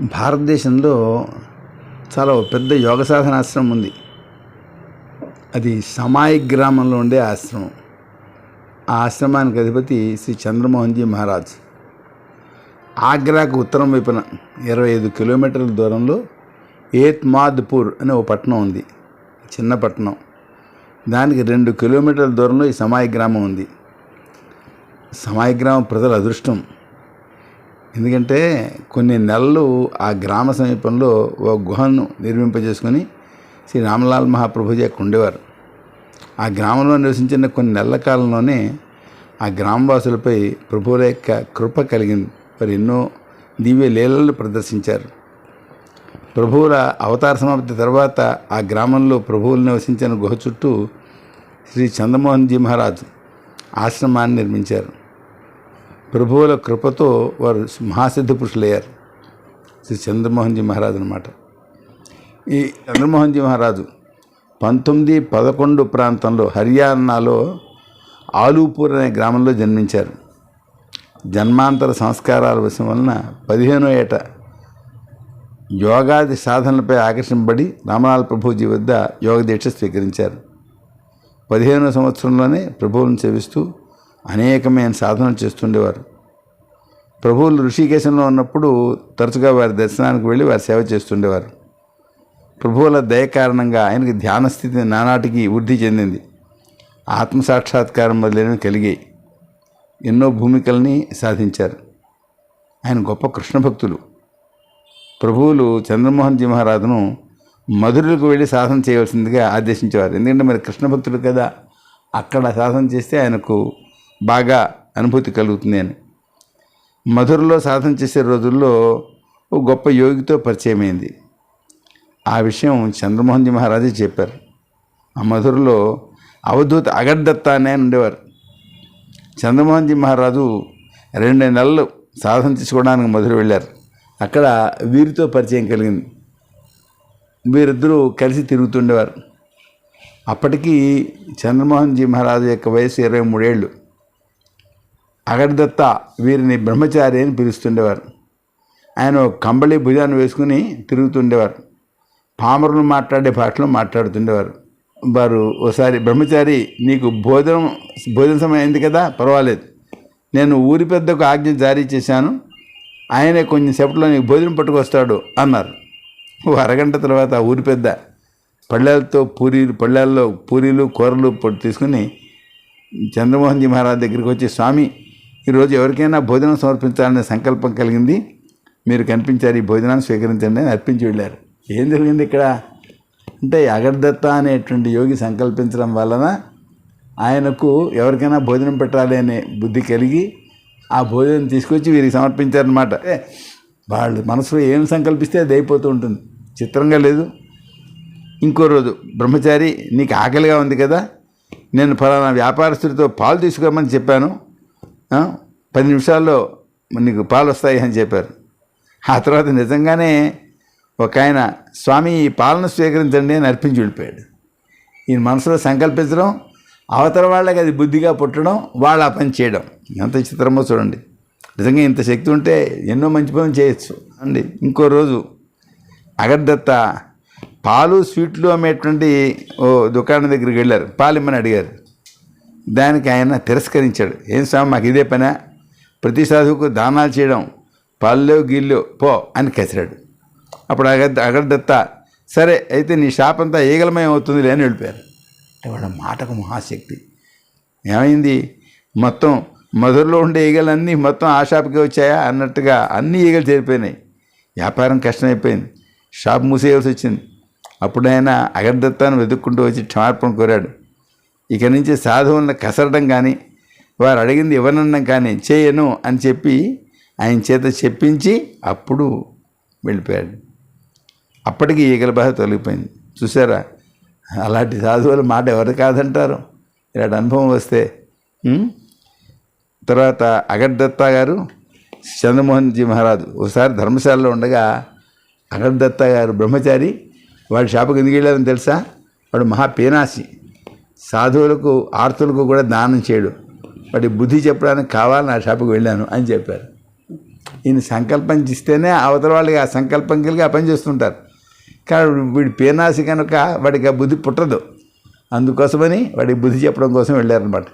భారతదేశంలో చాలా పెద్ద యోగ సాధన ఆశ్రమం ఉంది. అది సమాయి గ్రామంలో ఉండే ఆశ్రమం. ఆ ఆశ్రమానికి అధిపతి శ్రీ చంద్రమోహన్జీ మహారాజ్. ఆగ్రాకు ఉత్తరం వైపున ఇరవై ఐదు కిలోమీటర్ల దూరంలో ఏత్మాద్పూర్ అనే ఒక పట్టణం ఉంది. చిన్న పట్టణం. దానికి రెండు కిలోమీటర్ల దూరంలో ఈ సమాయి గ్రామం ఉంది. సమాయి గ్రామం ప్రజల అదృష్టం. ఎందుకంటే కొన్ని నెలలు ఆ గ్రామ సమీపంలో ఓ గుహను నిర్మింపజేసుకొని శ్రీ రామలాల్ మహాప్రభుజీ అక్కడ ఉండేవారు. ఆ గ్రామంలో నివసించిన కొన్ని నెలల కాలంలోనే ఆ గ్రామవాసులపై ప్రభువుల యొక్క కృప కలిగింది. వారు ఎన్నో దివ్య లీలలు ప్రదర్శించారు. ప్రభువుల అవతార సమాప్తి తర్వాత ఆ గ్రామంలో ప్రభువులు నివసించిన గుహ చుట్టూ శ్రీ చంద్రమోహన్ జీ మహారాజ్ ఆశ్రమాన్ని నిర్మించారు. ప్రభువుల కృపతో వారు మహాసిద్ధ పురుషులయ్యారు. శ్రీ చంద్రమోహన్జీ మహారాజు అనమాట ఈ చంద్రమోహన్జీ మహారాజు పంతొమ్మిది పదకొండు ప్రాంతంలో హర్యానాలో ఆలూపూర్ అనే గ్రామంలో జన్మించారు. జన్మాంతర సంస్కారాల విషయం వలన పదిహేనో ఏట యోగాది సాధనలపై ఆకర్షింపబడి రామలాల్ ప్రభుజీ వద్ద యోగ దీక్ష స్వీకరించారు. పదిహేనో సంవత్సరంలోనే ప్రభువులను సేవిస్తూ అనేకమైన సాధనలు చేస్తుండేవారు. ప్రభువులు ఋషికేశంలో ఉన్నప్పుడు తరచుగా వారి దర్శనానికి వెళ్ళి వారి సేవ చేస్తుండేవారు. ప్రభువుల దయ కారణంగా ఆయనకి ధ్యాన స్థితి నానాటికి వృద్ధి చెందింది. ఆత్మసాక్షాత్కారం మొదలైనవి కలిగాయి. ఎన్నో భూమికల్ని సాధించారు. ఆయన గొప్ప కృష్ణ భక్తులు. ప్రభువులు చంద్రమోహన్ జీ మహారాజును మధురులకు వెళ్ళి సాధన చేయవలసిందిగా ఆదేశించేవారు. ఎందుకంటే మరి కృష్ణ భక్తులు కదా అక్కడ సాధన చేస్తే ఆయనకు బాగా అనుభూతి కలుగుతుంది అని. మధురలో సాధన చేసే రోజుల్లో ఓ గొప్ప యోగితో పరిచయమైంది. ఆ విషయం చంద్రమోహన్జీ మహారాజే చెప్పారు. ఆ మధురలో అవధూత అగడ్డత్త అనే ఉండేవారు. చంద్రమోహన్జీ మహారాజు రెండు నెలలు సాధన చేసుకోవడానికి మధుర వెళ్ళారు. అక్కడ వీరితో పరిచయం కలిగింది. వీరిద్దరూ కలిసి తిరుగుతుండేవారు. అప్పటికీ చంద్రమోహన్జీ మహారాజు యొక్క వయసు ఇరవై మూడేళ్ళు. అగడదత్త వీరిని బ్రహ్మచారి అని పిలుస్తుండేవారు. ఆయన కంబళి భుజాన్ని వేసుకుని తిరుగుతుండేవారు. పామరులు మాట్లాడే భాషలో మాట్లాడుతుండేవారు. వారు ఓసారి బ్రహ్మచారి నీకు భోజనం భోజన సమయం అయింది కదా పర్వాలేదు. నేను ఊరి పెద్దకు ఆజ్ఞ జారీ చేశాను. ఆయనే కొంచెంసేపట్లో నీకు భోజనం పట్టుకొస్తాడు అన్నారు. ఓ అరగంట తర్వాత ఊరి పెద్ద పళ్ళెలతో పూరీలు పళ్ళెల్లో పూరీలు కూరలు పొట్టు తీసుకుని చంద్రమోహన్జీ మహారాజ్ దగ్గరికి వచ్చి స్వామి ఈరోజు ఎవరికైనా భోజనం సమర్పించాలనే సంకల్పం కలిగింది. మీరు కనిపించారు ఈ భోజనాన్ని స్వీకరించండి అని అర్పించి వెళ్ళారు. ఏం జరిగింది ఇక్కడ? అంటే అగర్దత్త అనేటువంటి యోగి సంకల్పించడం వలన ఆయనకు ఎవరికైనా భోజనం పెట్టాలి అనే బుద్ధి కలిగి ఆ భోజనం తీసుకొచ్చి వీరికి సమర్పించారనమాట ఏ, వాళ్ళు మనసులో ఏం సంకల్పిస్తే అది అయిపోతూ ఉంటుంది. చిత్రంగా లేదు. ఇంకో రోజు బ్రహ్మచారి నీకు ఆకలిగా ఉంది కదా? నేను ఫలానా వ్యాపారస్తుడితో పాలు తీసుకోమని చెప్పాను. పది నిమిషాల్లో నీకు పాలు వస్తాయి అని చెప్పారు. ఆ తర్వాత నిజంగానే ఒక ఆయన స్వామి ఈ పాలను స్వీకరించండి అని అర్పించి వెళ్ళిపోయాడు. ఈయన మనసులో సంకల్పించడం అవతల వాళ్ళకి అది బుద్ధిగా పుట్టడం వాళ్ళు ఆ పని చేయడం. ఎంత చిత్రమో చూడండి. నిజంగా ఇంత శక్తి ఉంటే ఎన్నో మంచి పనులు చేయొచ్చు. అండి ఇంకో రోజు అగర్దత్త పాలు స్వీట్లు అమ్మేటువంటి ఓ దుకాణం దగ్గరికి వెళ్ళారు. పాలు ఇమ్మని అడిగారు. దానికి ఆయన తిరస్కరించాడు. ఏం స్వామి మాకు ఇదే పనా? ప్రతి సాధువుకు దానాలు చేయడం పాల్లో గిల్లో పో అని కసిరాడు. అప్పుడు అగ అగర్దత్త సరే అయితే నీ షాప్ అంతా ఈగలమయం అవుతుంది లేని వెళ్ళిపోయారు. అంటే వాళ్ళ మాటకు మహాశక్తి. ఏమైంది? మొత్తం మధురలో ఉండే ఈగలన్నీ మొత్తం ఆ షాప్కి వచ్చాయా? అన్నట్టుగా అన్ని ఈగలు చేరిపోయినాయి వ్యాపారం కష్టమైపోయింది. షాప్ మూసేయాల్సి వచ్చింది. అప్పుడు ఆయన అగర్దత్తాను వెతుక్కుంటూ వచ్చి క్షమార్పణ కోరాడు. ఇక నుంచి సాధువులను కసరడం కానీ వారు అడిగింది ఇవ్వనడం కానీ చేయను అని చెప్పి ఆయన చేత చెప్పించి అప్పుడు వెళ్ళిపోయాడు. అప్పటికి ఈగల బాధ తొలగిపోయింది. చూసారా అలాంటి సాధువుల మాట ఎవరు కాదంటారు? ఇలాంటి అనుభవం వస్తే తర్వాత అగర్దత్తా గారు చంద్రమోహన్ జీ మహారాజు ఒకసారి ధర్మశాలలో ఉండగా అగర్దత్తా గారు బ్రహ్మచారి వాడి షాపుకి ఎందుకు వెళ్ళారని తెలుసా? వాడు మహా పీనాసి సాధువులకు ఆర్తులకు కూడా దానం చేయడు. వాడి బుద్ధి చెప్పడానికి కావాలని ఆ షాపుకి వెళ్ళాను అని చెప్పారు. ఈయన సంకల్పం ఇస్తేనే అవతల వాళ్ళకి ఆ సంకల్పం కలిగి ఆ పని చేస్తుంటారు. కానీ వీడి పేనాసి కనుక వాడికి ఆ బుద్ధి పుట్టదు. అందుకోసమని వాడికి బుద్ధి చెప్పడం కోసం వెళ్ళారనమాట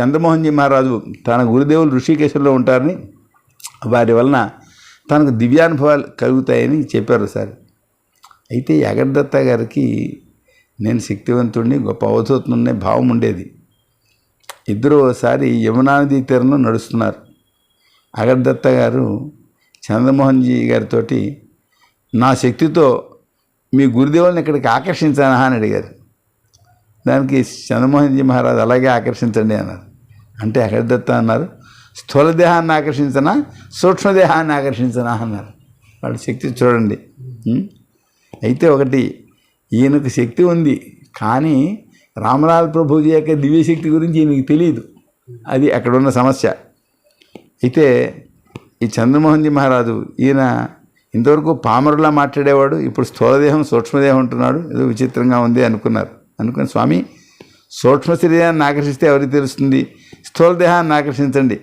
చంద్రమోహన్జీ మహారాజు తన గురుదేవులు ఋషికేశ్వరంలో ఉంటారని వారి వలన తనకు దివ్యానుభవాలు కలుగుతాయని చెప్పారు సార్. అయితే యగర్దత్త గారికి నేను శక్తివంతుడిని గొప్ప అవధూతున్నే భావం ఉండేది. ఇద్దరు ఒకసారి యమునానదీ తీరంలో నడుస్తున్నారు. అగర్దత్త గారు చంద్రమోహన్జీ గారితో నా శక్తితో మీ గురుదేవుల్ని ఇక్కడికి ఆకర్షించానా? అని అడిగారు. దానికి చంద్రమోహన్జీ మహారాజ్ అలాగే ఆకర్షించండి అన్నారు. అంటే అగర్దత్త అన్నారు స్థూల దేహాన్ని ఆకర్షించనా సూక్ష్మదేహాన్ని ఆకర్షించనా? అన్నారు. వాళ్ళ శక్తి చూడండి. అయితే ఒకటి ఈయనకు శక్తి ఉంది. కానీ రామలాల్ ప్రభుజీ యొక్క దివ్యశక్తి గురించి ఈయనకి తెలియదు అది అక్కడ ఉన్న సమస్య. అయితే ఈ చంద్రమోహన్జీ మహారాజు ఈయన ఇంతవరకు పామరులా మాట్లాడేవాడు. ఇప్పుడు స్థూలదేహం సూక్ష్మదేహం ఉంటున్నాడు ఏదో విచిత్రంగా ఉంది అనుకున్నారు. అనుకుని స్వామి సూక్ష్మ శరీరాన్ని ఆకర్షిస్తే ఎవరికి తెలుస్తుంది? స్థూలదేహాన్ని ఆకర్షించండి.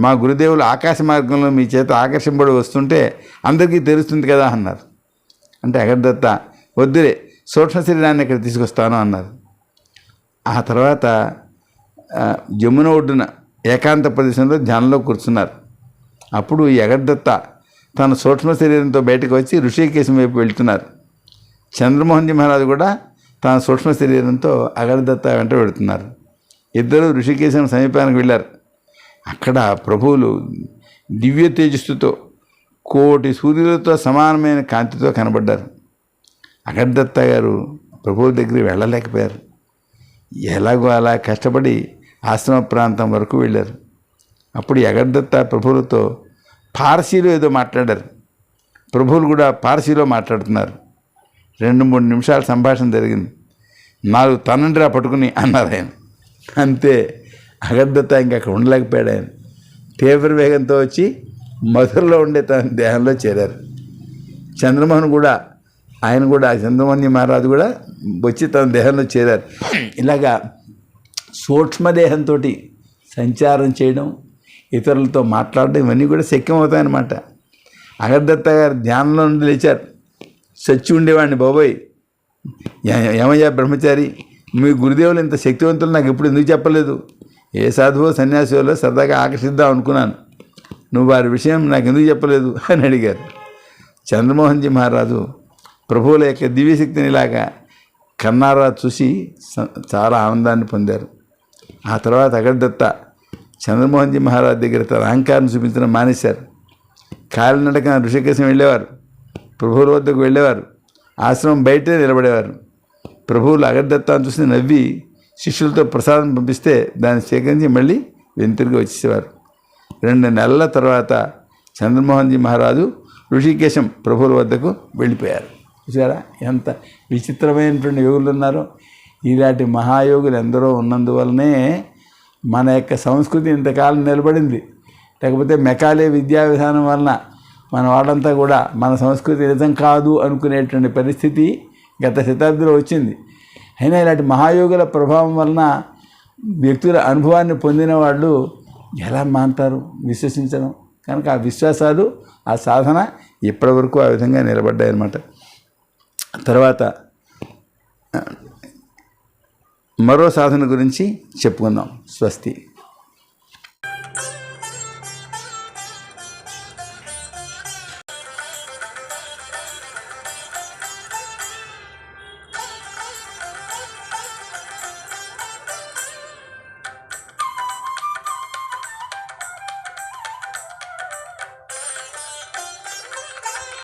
మా గురుదేవులు ఆకాశ మార్గంలో మీ చేత ఆకర్షింపడి వస్తుంటే అందరికీ తెలుస్తుంది కదా అన్నారు. అంటే అగర్దత్త వద్దులే సూక్ష్మ శరీరాన్ని ఇక్కడ తీసుకొస్తాను అన్నారు. ఆ తర్వాత జమున ఒడ్డున ఏకాంత ప్రదేశంలో ధ్యానంలో కూర్చున్నారు. అప్పుడు ఈ తన సూక్ష్మ శరీరంతో బయటకు వచ్చి ఋషికేశం వైపు వెళ్తున్నారు. చంద్రమోహన్జీ మహారాజు కూడా తన సూక్ష్మ శరీరంతో అగడదత్త వెంట వెళుతున్నారు. ఇద్దరు ఋషికేశం సమీపానికి వెళ్ళారు. అక్కడ ప్రభువులు దివ్య తేజస్సుతో కోటి సూర్యులతో సమానమైన కాంతితో కనబడ్డారు. అగర్దత్త గారు ప్రభువుల దగ్గరికి వెళ్ళలేకపోయారు. ఎలాగో అలా కష్టపడి ఆశ్రమ ప్రాంతం వరకు వెళ్ళారు. అప్పుడు ఈ అగర్దత్త ప్రభువులతో పార్సీలో ఏదో మాట్లాడారు. ప్రభువులు కూడా పార్సీలో మాట్లాడుతున్నారు. రెండు మూడు నిమిషాల సంభాషణ జరిగింది. నాలుగు తనండ్రా పట్టుకుని అన్నారు ఆయన. అంతే అగర్దత్త ఇంకా అక్కడ ఉండలేకపోయాడు ఆయన. తీవ్ర వేగంతో వచ్చి మధురలో ఉండే తన దేహంలో చేరారు. చంద్రమోహన్ కూడా ఆయన కూడా చంద్రమోహన్ మహారాజు కూడా వచ్చి తన దేహంలో చేరారు. ఇలాగా సూక్ష్మదేహంతో సంచారం చేయడం ఇతరులతో మాట్లాడడం ఇవన్నీ కూడా శక్యం అవుతాయన్నమాట అగర్దత్త గారు ధ్యానంలో నుండి లేచారు. చచ్చి ఉండేవాడిని బాబోయ్ ఏమయ్యా బ్రహ్మచారి మీ గురుదేవులు ఇంత శక్తివంతులు నాకు ఎప్పుడు ఎందుకు చెప్పలేదు? ఏ సాధువో సన్యాసిలో సరదాగా ఆకర్షిద్దాం అనుకున్నాను. నువ్వు వారి విషయం నాకు ఎందుకు చెప్పలేదు? అని అడిగారు. చంద్రమోహన్జీ మహారాజు ప్రభువుల యొక్క దివ్యశక్తిని ఇలాగా కన్నారా చూసి చాలా ఆనందాన్ని పొందారు. ఆ తర్వాత అగర్దత్త చంద్రమోహన్జీ మహారాజ్ దగ్గర తన అహంకారం చూపించడం మానేశారు. కాలినడకన ఋషికేశం వెళ్ళేవారు. ప్రభువుల వద్దకు వెళ్ళేవారు. ఆశ్రమం బయటే నిలబడేవారు. ప్రభువులు అగర్దత్తాన్ని చూసి నవ్వి శిష్యులతో ప్రసాదం పంపిస్తే దాన్ని సేకరించి మళ్ళీ వెనుతిరిగి వచ్చేసేవారు. రెండు నెలల తర్వాత చంద్రమోహన్జీ మహారాజు ఋషికేశం ప్రభువుల వద్దకు వెళ్ళిపోయారు. చూసారా? ఎంత విచిత్రమైనటువంటి యోగులు ఉన్నారో. ఇలాంటి మహాయోగులు ఎందరో ఉన్నందువలనే మన యొక్క సంస్కృతి ఇంతకాలం నిలబడింది. లేకపోతే మెకాలే విద్యా విధానం వలన మన వాళ్ళంతా కూడా మన సంస్కృతి నిజం కాదు అనుకునేటువంటి పరిస్థితి గత శతాబ్దిలో వచ్చింది. అయినా ఇలాంటి మహాయోగుల ప్రభావం వలన వ్యక్తుల అనుభవాన్ని పొందిన వాళ్ళు ఎలా మాంటారు విశ్వసించడం. కనుక ఆ విశ్వాసాలు ఆ సాధన ఇప్పటివరకు ఆ విధంగా నిలబడ్డాయి అన్నమాట తర్వాత మరో సాధన గురించి చెప్పుకుందాం. స్వస్తి.